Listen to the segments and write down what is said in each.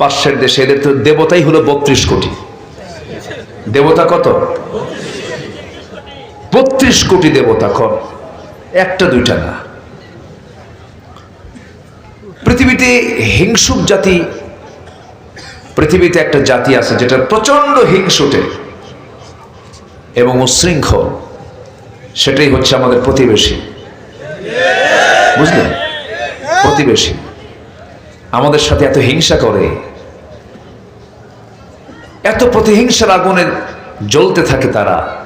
পাশের দেশে, এদের তো দেবতাই হলো বত্রিশ কোটি। দেবতা কত? বত্রিশ কোটি দেবতা কর একটা, দুইটা না। পৃথিবীতে হিংসুক জাতি, পৃথিবীতে একটা জাতি আছে যেটা প্রচণ্ড হিংসুটে এবং উশৃঙ্খল। সেটাই হচ্ছে আমাদের প্রতিবেশী। বুঝলেন? প্রতিবেশী। আমাদের সাথে এত হিংসা করে। এত প্রতিহিংসার আগুনে জ্বলতে থাকে তারা।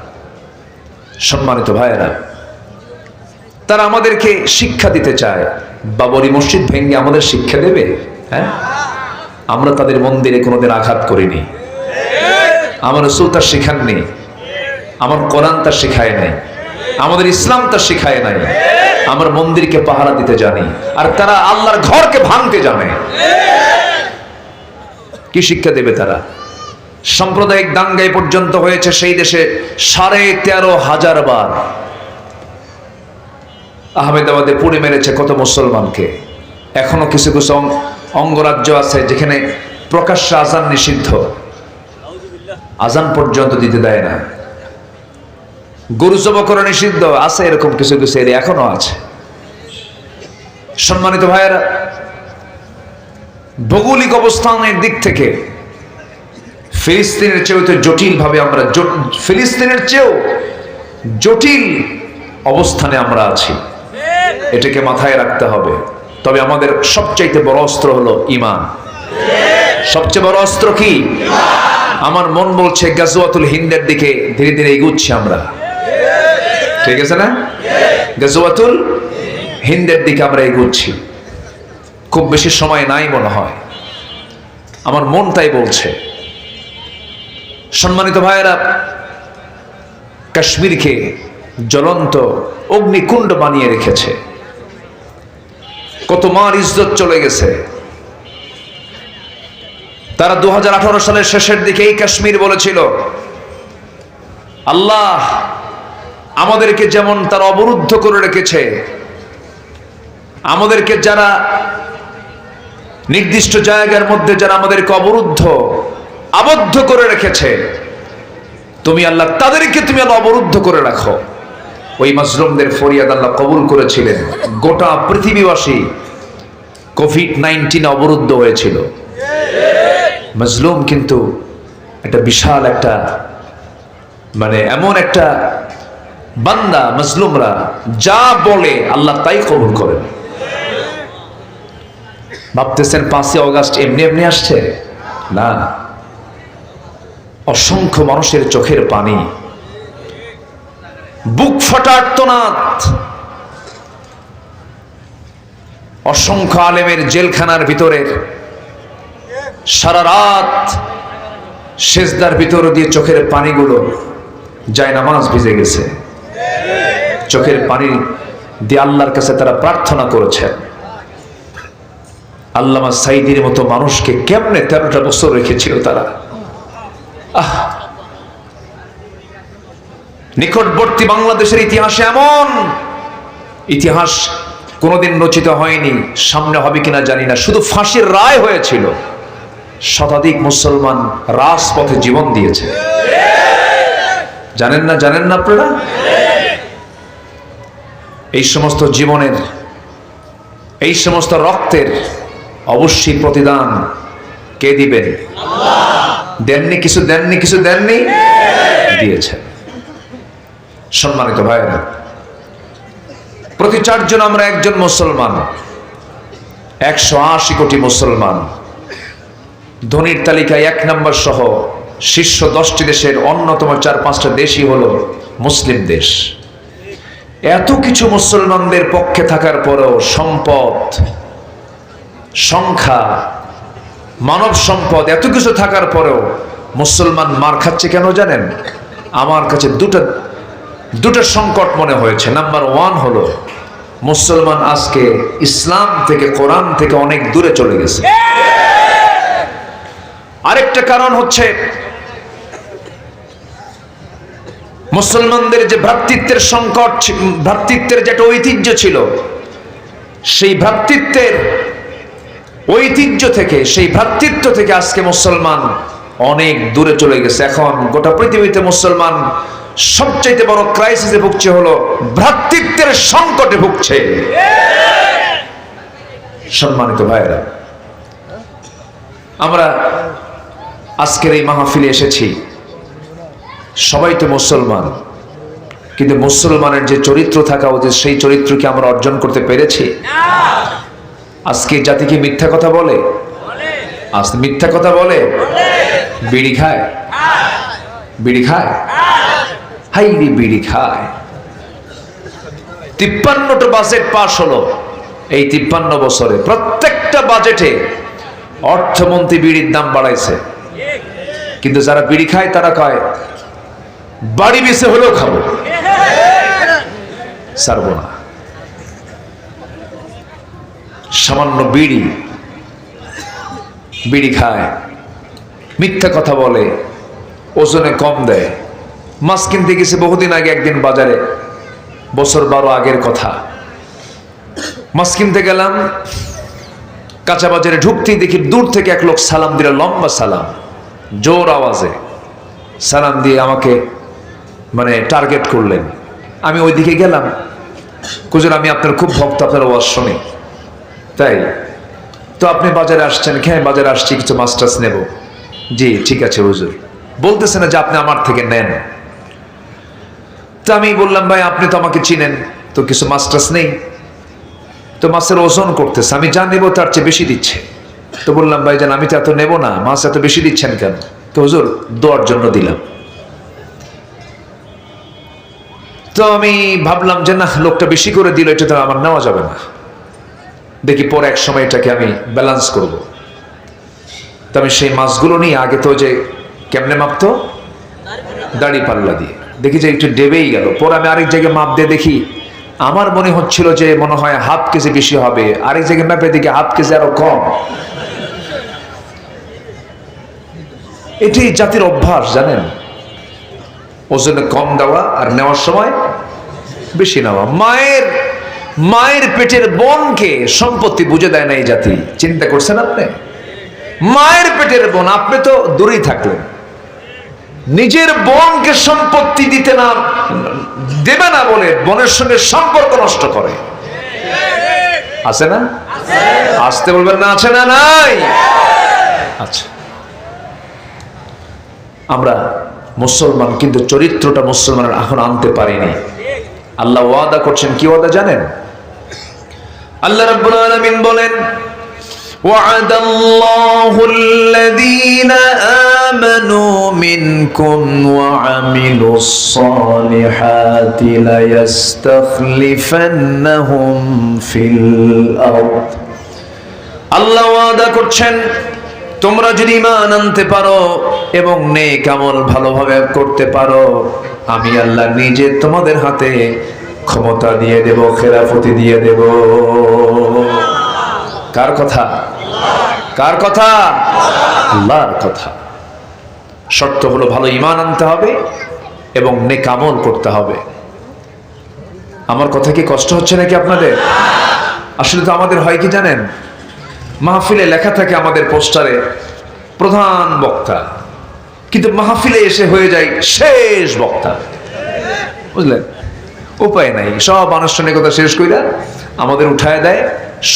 সম্মানিত ভাইয়েরা, তারা আমাদেরকে শিক্ষা দিতে চায়। বাবরি মসজিদ ভেঙে আমাদের শিক্ষা দেবে? হ্যাঁ? আমরা তাদের মন্দিরে কোনোদিন আঘাত করিনি। আমার রসুল তার শেখাননি। আমার কোরআন তার শেখায় নাই। আমাদের ইসলাম তার শেখায় নাই। আমার মন্দিরকে পাহারা দিতে জানি। আর তারা আল্লাহর ঘরকে ভাঙতে জানে। কি শিক্ষা দেবে তারা? সাম্প্রদায়িক দাঙ্গাই পর্যন্ত হয়েছে সেই দেশে সাড়ে তেরো হাজার বার। আহমেদাবাদে পুড়ে মেরেছে কত মুসলমানকে। এখনও কিছু কিছু অঙ্গরাজ্য আছে যেখানে প্রকাশ্য আজান নিষিদ্ধ। আজান পর্যন্ত দিতে দেয় না। গরু জব করা নিষিদ্ধ আছে এরকম কিছু কিছু এরিয়া এখনও আছে। সম্মানিত ভাইয়েরা, ভৌগোলিক অবস্থানের দিক থেকে ফিলিস্তিনের চেয়েও তো জটিল ভাবে আমরা ফিলিস্তিনের চেয়েও জটিল অবস্থানে আমরা আছি। এটাকে মাথায় রাখতে হবে। তবে আমাদের সবচাইতে বড় অস্ত্র হলো ইমান। সবচেয়ে বড় অস্ত্র কি? আমার মন বলছে গাজওয়াতুল হিন্দের দিকে ধীরে ধীরে এগুচ্ছি আমরা। ঠিক আছে না? গাজওয়াতুল হিন্দের দিকে আমরা এগুচ্ছি। খুব বেশি সময় নাই মনে হয়। আমার মন তাই বলছে। সম্মানিত ভাইয়েরা কাশ্মীরকে জ্বলন্ত অগ্নিকুণ্ড বানিয়ে রেখেছে। কত মার ইজ্জত চলে গেছে। তারা দুই হাজার আঠারো সালের শেষের দিকে এই কাশ্মীর বলেছিল, আল্লাহ আমাদেরকে যেমন তার অবরুদ্ধ করে রেখেছে, আমাদেরকে যারা নির্দিষ্ট জায়গার মধ্যে যারা আমাদেরকে অবরুদ্ধ আবদ্ধ করে রেখেছে। তুমি আল্লাহ তাদেরকে তুমি আল্লাহ অবরুদ্ধ করে রাখো। ওই মাজলুমদের ফরিয়াদ আল্লাহ কবুল করেছিলেন। গোটা পৃথিবীবাসী কোভিড নাইন্টিন অবরুদ্ধ হয়েছিল। মজলুম কিন্তু একটা বিশাল একটা মানে এমন একটা বান্দা মজলুমরা, যা বলে আল্লাহ তাই কবুল করেন। ভাবতেছেন পাঁচই অগাস্ট এমনি এমনি আসছে? না। অসংখ্য মানুষের চোখের পানি। বুক ফাটা আর্তনাদ। অসংখ্য আলেমের জেলখানার ভিতরের সারা রাত সেজদার ভিতর দিয়ে চোখের পানিগুলো যায় নামাজ ভিজে গেছে। চোখের পানি দিয়ে আল্লাহর কাছে তারা প্রার্থনা করেছেন আল্লামা সাইদির মতো মানুষকে কেমনে তেরোটা বছর রেখেছিল তারা? নিকটবর্তী বাংলাদেশের ইতিহাসে এমন। ইতিহাস কোনোদিন রচিত হয়নি, সামনে হবে কিনা জানি না। শুধু ফাঁসির রায় হয়েছিল, শতাধিক মুসলমান রাজপথে জীবন দিয়েছে। জানেন না জানেন না আপনারা? এই সমস্ত জীবনের, এই সমস্ত রক্তের অবশ্যই প্রতিদান কে দিবেন? দেননি, কিছু দেননি কিছু দেননি? দিয়েছেন। সম্মানিত ভাইয়েরা প্রতি চারজন আমরা একজন মুসলমান, একশো আশি কোটি মুসলমান। ধনির তালিকায় এক নম্বর সহ শীর্ষ দশটি দেশের অন্যতম চার পাঁচটা দেশই হলো মুসলিম দেশ। এত কিছু মুসলমানদের পক্ষে থাকার পরেও সম্পদ, সংখ্যা মানব সম্পদ, এত কিছু থাকার পরেও মুসলমান মার খাচ্ছে কেন জানেন? আমার কাছে দুটো দুটো সংকট মনে হয়েছে। নাম্বার ওয়ান হলো, মুসলমান আজকে ইসলাম থেকে, কোরআন থেকে অনেক দূরে চলে গেছে। আরেকটা কারণ হচ্ছে, মুসলমানদের যে ভ্রাতৃত্বের সংকট, ভ্রাতৃত্বের যে একটা ঐতিহ্য ছিল, সেই ভ্রাতৃত্বের ঐতিহ্য থেকে, সেই ভ্রাতৃত্ব থেকে আজকে মুসলমান অনেক দূরে চলে গেছে। এখন গোটা পৃথিবীতে মুসলমান সবচাইতে বড় ক্রাইসিসে ভুগছে হলো ভ্রাতৃত্বের সংকটে ভুগছে। সম্মানিত ভাইয়েরা, আমরা আজকের এই মাহফিলে এসেছি। সবাই তো মুসলমান, কিন্তু মুসলমানের যে চরিত্র থাকা উচিত, সেই চরিত্র কি আমরা অর্জন করতে পেরেছি। আজকে জাতি কি মিথ্যা কথা বলে? আজ মিথ্যা কথা বলে? বিড়ি খায়? বিড়ি খায়? হাই রে বিড়ি খায়। তিপ্পান্নটা বাজেট পাশ হলো এই তিপ্পান্ন বছরে। প্রত্যেকটা বাজেটে অর্থমন্ত্রী বিড়ির দাম বাড়াইছে। কিন্তু যারা বিড়ি খায়, তারা কয়, বাড়ি বেছে হলেও খাব। ছাড়বো না। সামান্য বিড়ি বিড়ি খায়, মিথ্যা কথা বলে, ওজনে কম দেয়। মাছ কিনতে গেছে বহুদিন আগে একদিন বাজারে, বছর বারো আগের কথা। মাছ কিনতে গেলাম, কাঁচা বাজারে ঢুকতেই দেখি দূর থেকে এক লোক সালাম দিল, লম্বা সালাম, জোর আওয়াজে। সালাম দিয়ে আমাকে মানে টার্গেট করলেন। আমি ওইদিকে গেলাম। কুজুর আমি আপনার খুব ভক্ত, আপনার আওয়াজ শুনি। তাই? তো আপনি বাজারে আসছেন হ্যাঁ বাজারে আসছি, কিছু মাস্টার্স নেব। জি, ঠিক আছে, হুজুর। বলতেছে না যে আপনি আমার থেকে নেন। তো আমি বললাম, ভাই, আপনি তো আমাকে চিনেন, তো কিছু মাস্টার্স নেই। তো মাছের ওজন করতেছে, আমি যা নেব তার চেয়ে বেশি দিচ্ছে। তো বললাম, ভাই, জান, আমি তো এত নেব না, মাছ এত বেশি দিচ্ছেন কেন? তো হুজুর, দোয়ার জন্য দিলাম। তো আমি ভাবলাম যে, না, লোকটা বেশি করে দিল, এটা তো আমার নেওয়া যাবে না। দেখি পরে এক সময় এটাকে আমি ব্যালেন্স করব। তো আমি সেই মাছগুলো নিয়ে আগে তো যে কেমনে মাপতো? দাড়ি পাল্লা দিয়ে। দেখি যে একটু ডেবেই গেল। পরে আমি আরেক জায়গায় মাপ দিয়ে দেখি, আমার মনে হচ্ছিল যে মনে হয় হাফ কেজি বেশি হবে। আরেক জায়গায় মাপে দেখি হাফ কেজি আরও কম। এটি জাতির অভ্যাস, জানেন? ওজনে কম দেওয়া আর নেওয়ার সময় বেশি নেওয়া। মায়ের মায়ের পেটের বোনকে সম্পত্তি বুঝে দেয় না এই জাতি। চিন্তা করছেন আপনি? মায়ের পেটের বোন, আপনি তো দূরেই থাকলেন। নিজের বোনকে সম্পত্তি দিতে না, দেবে না বলে বোনের সঙ্গে সম্পর্ক নষ্ট করে। আছে না? আসতে বলবেন না, আছে না নাই? আচ্ছা। আমরা মুসলমান, কিন্তু চরিত্রটা মুসলমানের এখন আনতে পারিনি। আল্লাহ ওয়াদা করছেন, কি ওয়াদা জানেন? আল্লাহ রাব্বুল আলামিন বলেন وعد الله الذين آمنوا منكم وعملوا الصالحات ليستخلفنهم في الأرض আল্লাহ ওয়াদা করছেন তোমরা যদি ইমান আনতে পারো এবং নেক আমল ভালোভাবে করতে পারো আমি আল্লাহ নিজে তোমাদের হাতে ক্ষমতা দিয়ে দেব, খেলাফতি দিয়ে দেব। কার কথা? কার কথা? আল্লাহর কথা। শর্ত হলো ভালো ইমান আনতে হবে এবং নেক আমল করতে হবে। আমার কথা কি কষ্ট হচ্ছে নাকি আপনাদের? আসলে তো আমাদের হয় কি জানেন? মাহফিলে লেখা থাকে আমাদের পোস্টারে, প্রধান বক্তা। কিন্তু মাহফিলে এসে হয়ে যায় শেষ বক্তা। বুঝলেন? উপায় নাই। সব আনুষ্ঠানিকতা শেষ কইরা আমাদের উঠায় দেয়,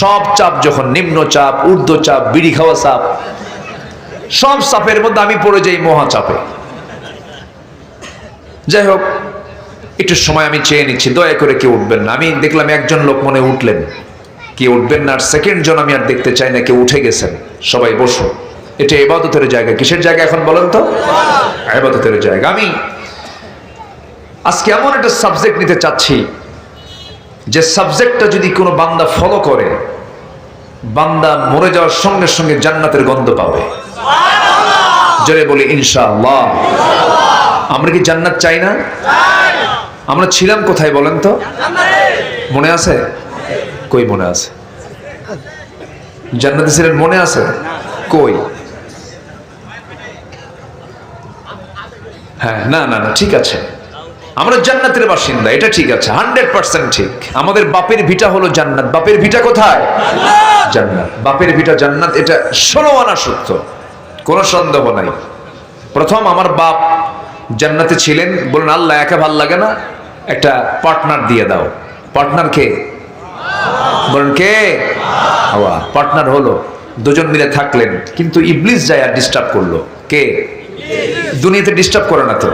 সব চাপ যখন নিম্ন চাপ, ঊর্ধ্ব চাপ, বিড়ি খাওয়া চাপ, সব চাপের মধ্যে আমি পড়ে যাই মহা চাপে। যাই হোক, একটু সময় আমি চেয়ে নিচ্ছি, দয়া করে কেউ উঠবেন না। আমি দেখলাম একজন লোক মনে উঠলেন। কে উঠবেন না, আর সেকেন্ড জন আমি আর দেখতে চাই না, কেউ উঠে গেছেন। সবাই বসো এটা এবাদতের জায়গা। কিসের জায়গা এখন বলেন তো? এবাদতের জায়গা। আমি আজকে এমন একটা সাবজেক্ট নিতে চাচ্ছি, যে সাবজেক্টটা যদি কোনো বান্দা ফলো করে, বান্দা মরে যাওয়ার সঙ্গে সঙ্গে জান্নাতের গন্ধ পাবে। জোরে বলি, ইনশাআল্লাহ। আমরা কি জান্নাত চাই না? আমরা ছিলাম কোথায় বলেন তো? মনে আছে? কই মনে আছে? জান্নাতে ছিলেন মনে আছে? কই? হ্যাঁ না না না, ঠিক আছে। আমরা জান্নাতের বাসিন্দা এটা ঠিক আছে হান্ড্রেড পার্সেন্ট ঠিক। আমাদের বাপের ভিটা হলো জান্নাত। বাপের ভিটা কোথায়? জান্নাত। বাপের ভিটা জান্নাত এটা ষোলো আনা সত্য। কোনো সন্দেহ নাই। প্রথম আমার বাপ জান্নাতে ছিলেন বলুন আল্লাহ একা ভালো লাগে না একটা পার্টনার দিয়ে দাও। পার্টনার কে? বলুন কে? পার্টনার হলো। দুজন মিলে থাকলেন কিন্তু ইবলিস যায় আর ডিস্টার্ব করল। কে? দুনিয়াতে ডিস্টার্ব করে না তো।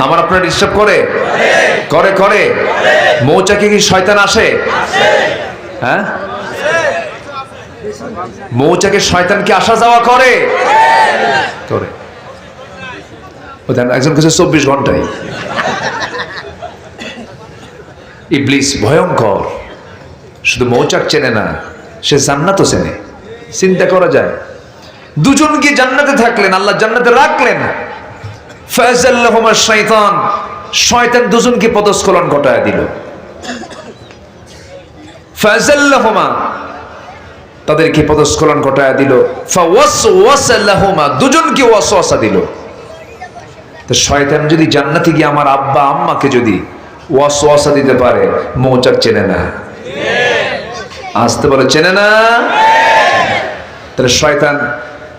আমার আপনার ডিস্টার্ব করে? করে করে? মৌচাকে কি শয়তান আসে? হ্যাঁ? মৌচাকে শয়তান কি আসা যাওয়া করে? করে। একজন কাছে চব্বিশ ঘন্টায়। ইবলিস ভয়ঙ্কর। শুধু মৌচাক চেনে না, সে জান্নাতও চেনে। চিন্তা করা যায়। দুজন কি জান্নাতে থাকলেন, আল্লাহ জান্নাতে রাখলেন। ফয়জাল্লাহুমা শয়তান শয়তান দুজনকে পদস্খলন ঘটায় দিল। ফয়জাল্লাহুমা তাদেরকে পদস্খলন ঘটায় দিল। ফাওয়াসওয়াসাল্লাহুমা দুজনকে ওয়াসওয়াসা দিল। তো শয়তান যদি জান্নাতে গিয়ে আমার আব্বা আম্মাকে যদি ওয়াসওয়াসা দিতে পারে মৌচাক চেনে না। আসতে বলে চেনে না? তাহলে শয়তান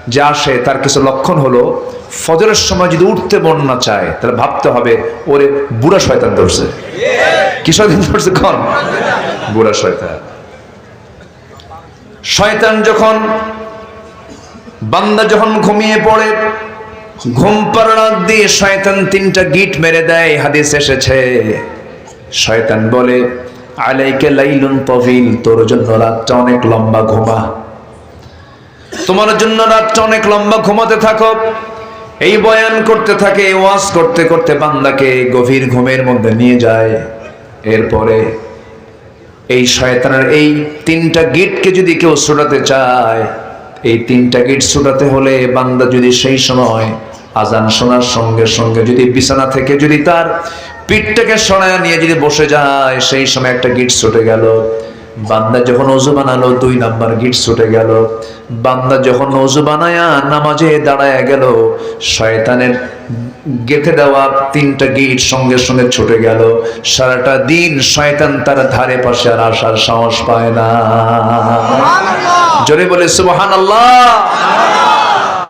যে আসে তার কিছু লক্ষণ হলো, ফজরের সময় যদি উঠতে মন না চায়, তাহলে ভাবতে হবে, ওরে বুড়া শয়তান ধরছে। কি শয়তান ধরছে কন? বুড়া শয়তান। শয়তান যখন, বান্দা যখন ঘুমিয়ে পড়ে, ঘুম পাড়ার দিয়ে শয়তান তিনটা গিট মেরে দেয়, হাদিস এসেছে। শয়তান বলে, আলাইকে লাইলুন তবিল তোর জন্য রাতটা অনেক লম্বা ঘুমা। তোমার জন্য রাতটা অনেক লম্বা, ঘুমাতে থাকো। এই বয়ান করতে থাকে ওয়াজ করতে করতে বান্দাকে গভীর ঘুমের মধ্যে নিয়ে যায়। এরপরে এই শয়তানের এই তিনটা গিটকে যদি কেউ ছোটাতে চায়, এই তিনটা গিট ছোটাতে হলে বান্দা যদি সেই সময় আজান শোনার সঙ্গে সঙ্গে যদি বিছানা থেকে যদি তার পিঠটাকে সরায় নিয়ে যদি বসে যায়, সেই সময় একটা গিট ছুটে গেল। বান্দা যখন অজু বানালো, দুই নাম্বার গিট ছুটে গেল। বান্দা যখন নজু বানায়া নামাজে দাঁড়ায় গেল শয়তানের গেথে দেওয়া তিনটা গেট সঙ্গে সঙ্গে ছুটে গেল। সারাটা দিন শয়তান তার ধারে পাশে আর আসার সাহস পায় না। জোরে বলে সুবহান আল্লাহ